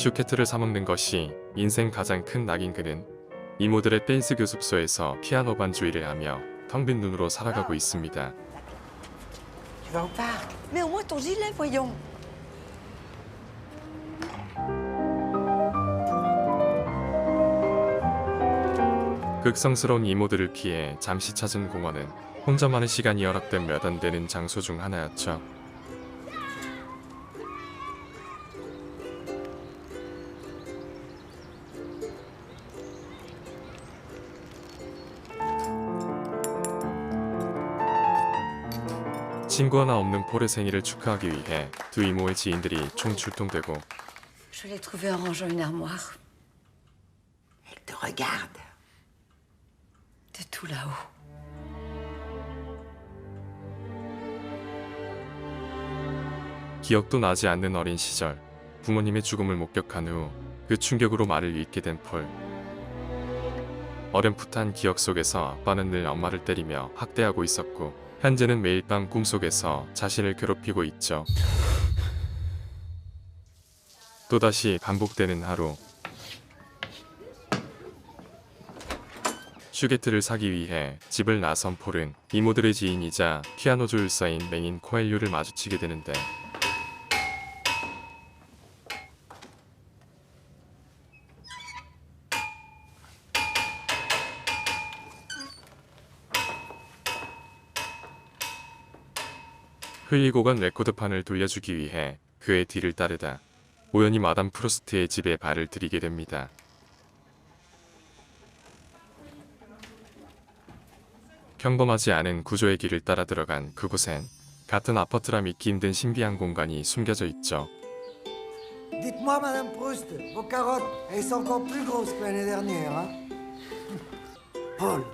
슈케트를 사먹는 것이 인생 가장 큰 낙인 그는 이모들의 댄스 교습소에서 피아노 반주 일을 하며 텅 빈 눈으로 살아가고 있습니다. 극성스러운 이모들을 피해 잠시 찾은 공원은 혼자만의 시간이 허락된 몇 안 되는 장소 중 하나였죠. 친구 하나 없는 폴의 생일을 축하하기 위해 두 이모의 지인들이 총 출동되고 Je l'ai trouvé en rangeant une armoire. Elle te regarde. De tout là-haut. 기억도 나지 않는 어린 시절 부모님의 죽음을 목격한 후 그 충격으로 말을 잃게 된 폴. 어렴풋한 기억 속에서 아빠는 늘 엄마를 때리며 학대하고 있었고 현재는 매일 밤 꿈속에서 자신을 괴롭히고 있죠. 또다시 반복되는 하루. 슈게트를 사기 위해 집을 나선 폴은 이모들의 지인이자 피아노 조율사인 맹인 코엘류를 마주치게 되는데 흘리고 간 레코드판을 돌려주기 위해 그의 뒤를 따르다 우연히 마담 프로스트의 집에 발을 들이게 됩니다. 평범하지 않은 구조의 길을 따라 들어간 그곳엔 같은 아파트라 믿기 힘든 신비한 공간이 숨겨져 있죠. Dites-moi, Madame Proust, vos carottes, elles sont encore plus grosses que l'année dernière, hein Paul,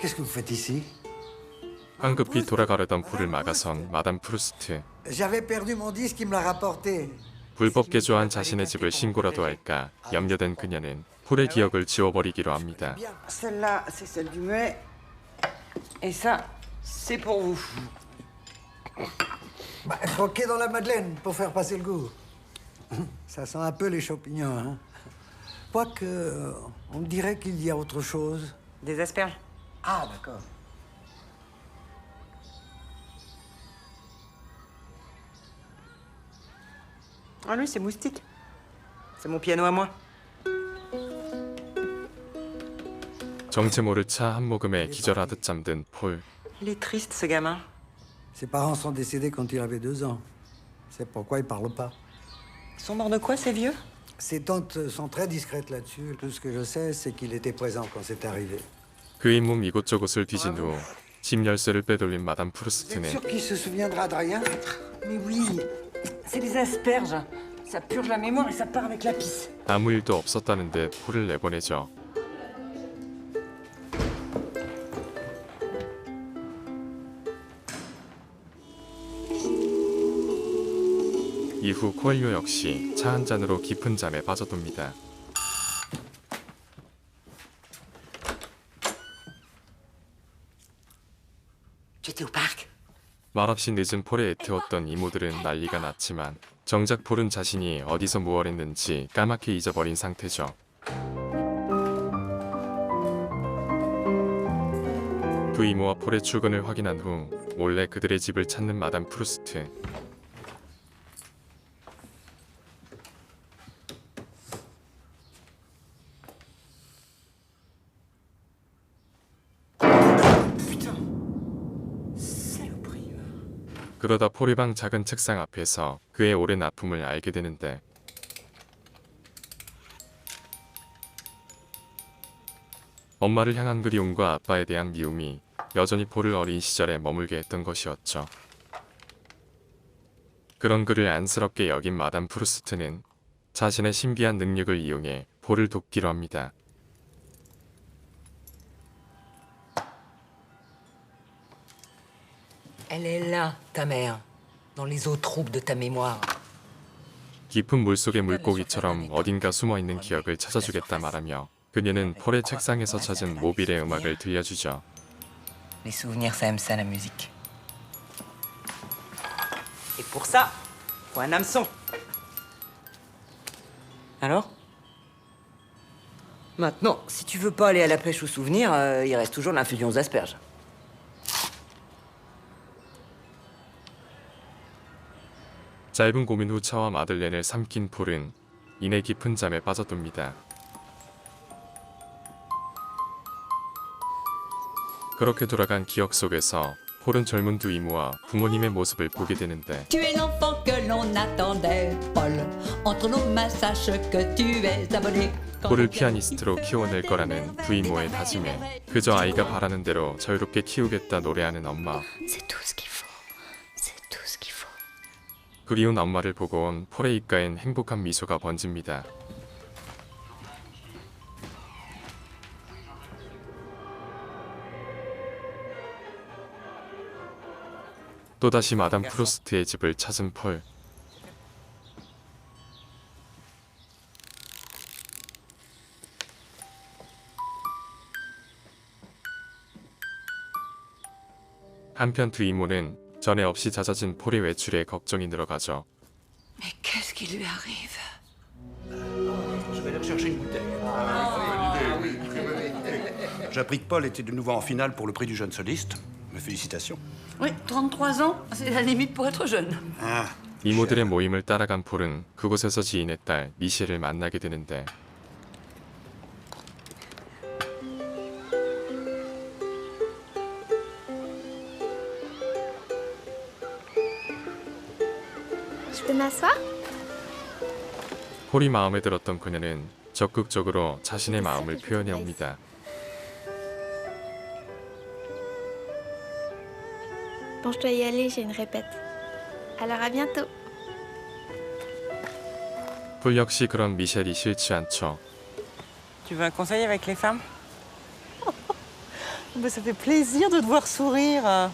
qu'est-ce que vous faites ici 황급히 돌아가려던 불을 막아선 마담 프루스트. J'avais perdu mon disque, il me l'a rapporté. 불법 개조한 자신의 집을 신고라도 할까 염려된 그녀는 폴의 기억을 지워버리기로 합니다. Bien. Celle-là, c'est celle du muet. Et ça, c'est pour vous. Bah, croquez dans la madeleine pour faire passer le goût. Ça sent un peu les champignons, hein Quoique, euh, on dirait qu'il y a autre chose. Des asperges Ah, d'accord. Ah, lui, c'est moustique. C'est mon piano à moi. 정체 모를 차 한 모금에 기절하듯 잠든 폴. Il est triste, ce gamin. Ses parents sont décédés quand il avait deux ans. C'est pourquoi il parle pas. Ils sont morts de quoi, ces vieux Ses tantes sont très discrètes là-dessus. Tout ce que je sais, c'est qu'il était présent quand c'est arrivé. 그의 몸 이곳저곳을 뒤진 후 집 열쇠를 빼돌린 마담 Vous êtes 프루스트는 sûr qu'il se souviendra de rien Mais oui, c'est des asperges. Ça purge la mémoire et ça part avec la pisse. 아무 일도 없었다는데 폴을 내보내죠. 이후 코엘료 역시 차 한 잔으로 깊은 잠에 빠져듭니다. J'étais au parc. 말없이 늦은 폴에 애태웠던 이모들은 난리가 났지만 정작 폴은 자신이 어디서 무얼 했는지 까맣게 잊어버린 상태죠. 두 이모와 폴의 출근을 확인한 후 몰래 그들의 집을 찾는 마담 프루스트. 그러다 폴이 방 작은 책상 앞에서 그의 오랜 아픔을 알게 되는데 엄마를 향한 그리움과 아빠에 대한 미움이 여전히 폴을 어린 시절에 머물게 했던 것이었죠. 그런 그를 안쓰럽게 여긴 마담 프루스트는 자신의 신비한 능력을 이용해 폴을 돕기로 합니다. Elle est là, ta mère, dans les eaux troubles de ta mémoire. 깊은 물속의 물고기처럼 어딘가 숨어 있는 기억을 찾아주겠다 말하며 그녀는 폴의 책상에서 찾은 모빌의 음악을 들려주죠. Les souvenirs, ça aime ça, la musique. Et pour ça, faut un hameçon. Alors Maintenant, si tu veux pas aller à la pêche aux souvenirs, euh, il reste toujours l'infusion aux asperges. 짧은 고민 후 차와 마들렌을 삼킨 폴은 이내 깊은 잠에 빠져듭니다. 그렇게 돌아간 기억 속에서 폴은 젊은 두 이모와 부모님의 모습을 보게 되는데 Tu es l'enfant que l'on attendait, Paul. Entre nos mains, sache que tu es abonné. Quand 폴을 피아니스트로 키워낼 거라는 두 이모의 다짐에 그저 아이가 바라는 대로 자유롭게 키우겠다 노래하는 엄마 C'est tout 그리운 엄마를 보고 온 입가엔 행복한 미소가 번집니다. 또다시 마담 프로스트의 집을 찾은 폴. 한편 두 이모는 전에 없이 잦아진 폴의 외출에 걱정이 늘어가죠. Mais qu'est-ce qui lui arrive Je vais aller chercher une bouteille. J'ai appris que Paul était de nouveau en finale pour le prix du jeune soliste. Mes félicitations. Oui, 33 ans, c'est la limite pour être jeune. Ah, 이모들의 모임을 따라간 폴은 그곳에서 지인의 딸 미셸을 만나게 되는데 Je peux m'asseoir 폴이 마음에 들었던 그녀는 적극적으로 자신의 마음을 표현해 옵니다. Bon, je dois y aller, j'ai une répète. Alors à bientôt. 폴 역시 그런 미셸이 싫지 않죠. Tu veux un conseil avec les femmes Mais ça fait plaisir de te voir sourire.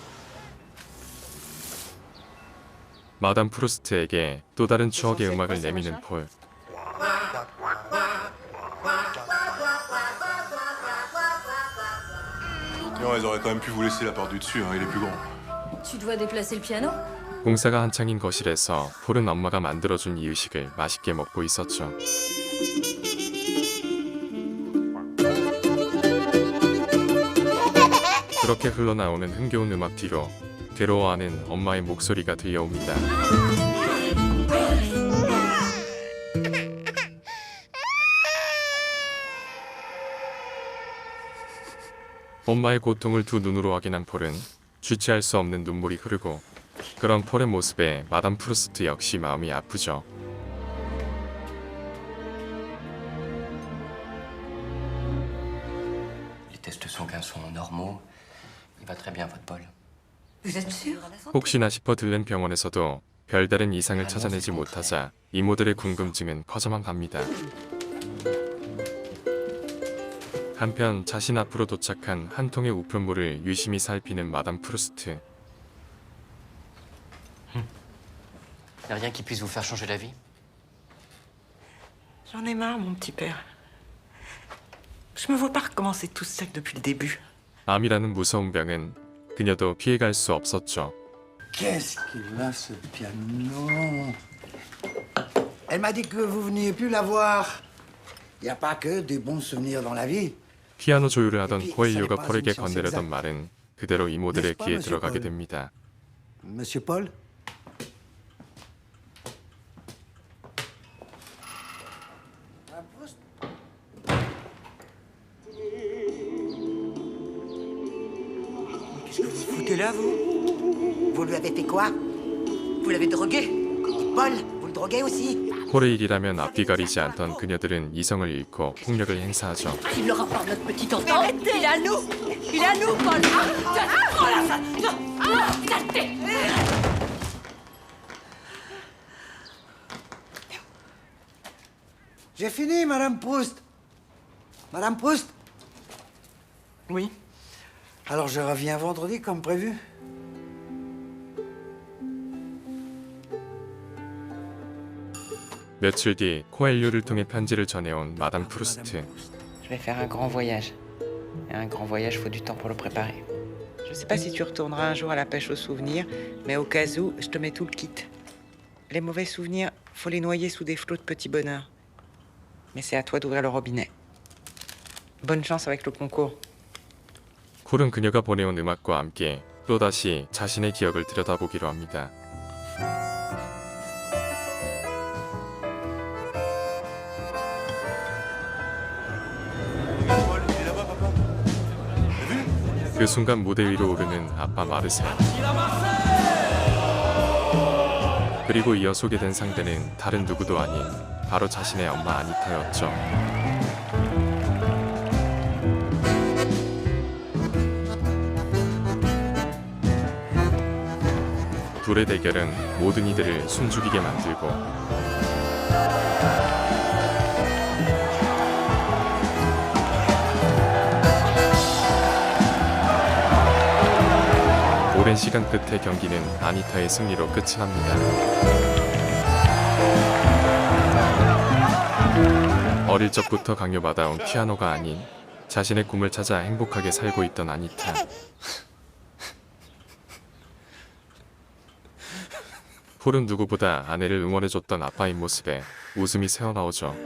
마담 프루스트에게 또 다른 추억의 음악을 내미는 폴. Non, elles auraient quand même pu vous laisser la porte du dessus, hein, il est plus grand. Tu dois déplacer le piano 공사가 한창인 거실에서 폴은 엄마가 만들어준 이유식을 맛있게 먹고 있었죠. 그렇게 흘러나오는 흥겨운 음악 뒤로 괴로워하는 엄마의 목소리가 들려옵니다. 엄마의 고통을 두 눈으로 확인한 폴은 주체할 수 없는 눈물이 흐르고 그런 폴의 모습에 마담 프루스트 역시 마음이 아프죠. 혹시나 싶어 들른 병원에서도 별다른 이상을 찾아내지 못하자 이모들의 궁금증은 커져만 갑니다. 한편 자신 앞으로 도착한 한 통의 우편물을 유심히 살피는 마담 프루스트. Y a rien qui puisse vous faire changer d'avis J'en ai marre, mon petit père. Je me vois pas recommencer tout sec depuis le début. 암이라는 무서운 병은 그녀도 피해갈 수 없었죠. Qu'est-ce qu'il a ce piano Elle m'a dit que vous veniez plus la voir. Il n'y a pas que des bons souvenirs dans la vie. 피아노 조율을 하던 코엘료가 폴에게 건네려던 말은 그대로 이모들의 귀에 들어가게 됩니다. Monsieur Paul vous Vous lui avez fait quoi Vous l'avez drogué Paul, vous le droguez aussi 호레일이라면 앞뒤 가리지 않던 그녀들은 이성을 잃고 폭력을 행사하죠. Il leur apporte notre petit enfant Il est à nous Il est à nous, Paul J'ai fini, Madame Proust Madame Proust Oui Alors je reviens vendredi comme prévu. 며칠 뒤 코엘료를 통해 편지를 전해온 마담 프루스트. Je vais faire un grand voyage. Et un grand voyage, faut du temps pour le préparer. Je sais pas si tu retourneras un jour à la pêche aux souvenirs, mais au cas où, je te mets tout le kit. Les mauvais souvenirs, faut les noyer sous des flots de petits bonheurs. Mais c'est à toi d'ouvrir le robinet. Bonne chance avec le concours. 콜은 그녀가 보내온 음악과 함께 또다시 자신의 기억을 들여다보기로 합니다. 그 순간 무대 위로 오르는 아빠 마르셀. 그리고 이어 소개된 상대는 다른 누구도 아닌 바로 자신의 엄마 아니타였죠. 둘의 대결은 모든 이들을 숨죽이게 만들고 오랜 시간 끝에 경기는 아니타의 승리로 끝이 납니다. 어릴 적부터 강요받아온 피아노가 아닌 자신의 꿈을 찾아 행복하게 살고 있던 아니타. 폴은 누구보다 아내를 응원해줬던 아빠인 모습에 웃음이 새어나오죠.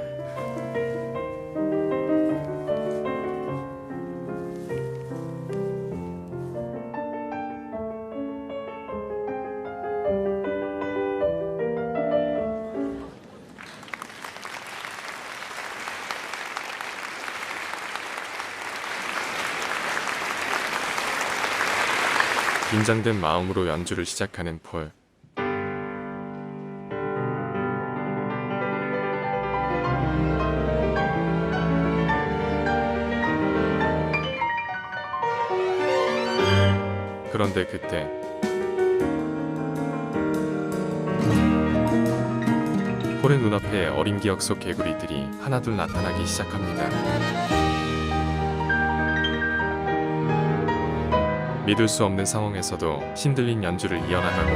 긴장된 마음으로 연주를 시작하는 폴. 그런데 그때 폴의 눈앞에 어린 기억 속 개구리들이 하나둘 나타나기 시작합니다. 믿을 수 없는 상황에서도 힘들린 연주를 이어나가고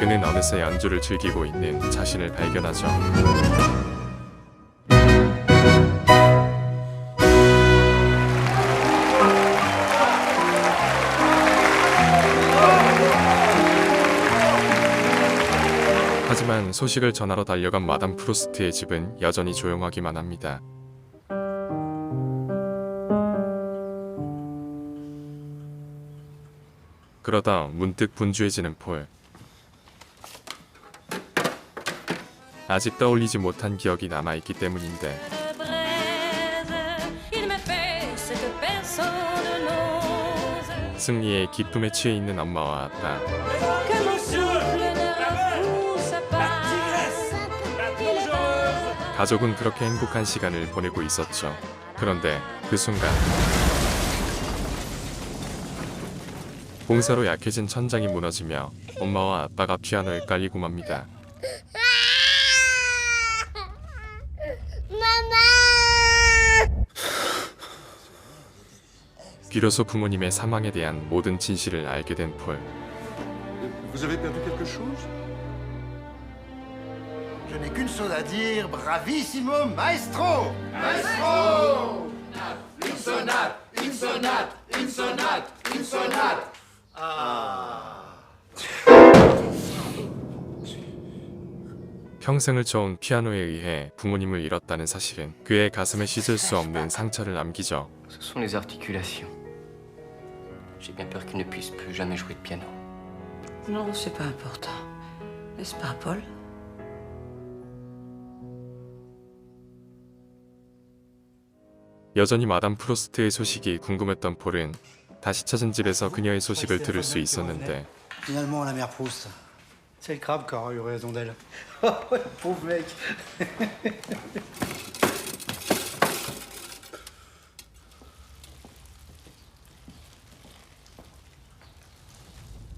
그는 어느새 연주를 즐기고 있는 자신을 발견하죠. 소식을 전하러 달려간 마담 프로스트의 집은 여전히 조용하기만 합니다. 그러다 문득 분주해지는 폴. 아직 떠올리지 못한 기억이 남아있기 때문인데. 승리의 기쁨에 취해 있는 엄마와 아빠. 가족은 그렇게 행복한 시간을 보내고 있었죠. 그런데 그 순간 봉사로 약해진 천장이 무너지며 엄마와 아빠가 피아노에 깔리고 맙니다. 비로소 부모님의 사망에 대한 모든 진실을 알게 된 폴. Je n'ai qu'une chose à dire, bravissimo maestro Maestro Une sonate, une sonate, une sonate, une sonate 평생을 쳐온 피아노에 의해 부모님을 잃었다는 사실은 그의 가슴에 씻을 수 없는 상처를 남기죠. Ce sont les articulations. J'ai bien peur qu'il ne puisse plus jamais jouer de piano. Non, c'est pas important. N'est-ce pas, Paul 여전히 마담 프로스트의 소식이 궁금했던 폴은 다시 찾은 집에서 그녀의 소식을 들을 수 있었는데 Finalement, la mère Proust. C'est le crabe qui aura eu raison d'elle. Pauvre mec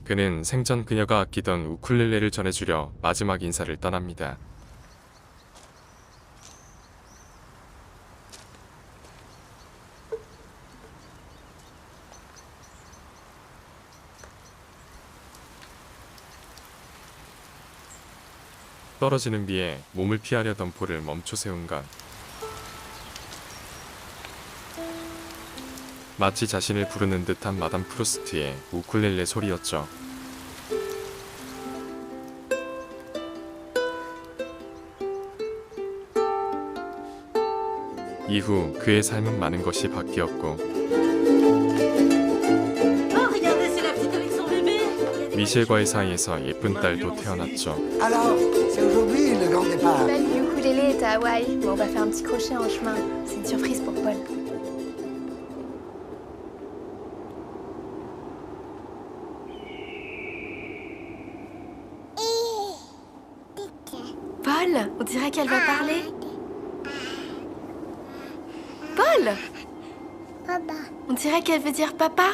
그는 생전 그녀가 아끼던 우쿨렐레를 전해주려 마지막 인사를 떠납니다. 떨어지는 비에 몸을 피하려던 볼을 멈춰 세운 것. 마치 자신을 부르는 듯한 마담 프루스트의 우쿨렐레 소리였죠. 이후 그의 삶은 많은 것이 바뀌었고 미셸과의 사이에서 예쁜 딸도 태어났죠. Alors, c'est aujourd'hui le grand départ. Paul, le ukulélé est à Hawaï, mais on va faire un petit crochet en chemin. C'est une surprise pour Paul. Paul, on dirait qu'elle va parler. Paul On dirait qu'elle veut dire papa.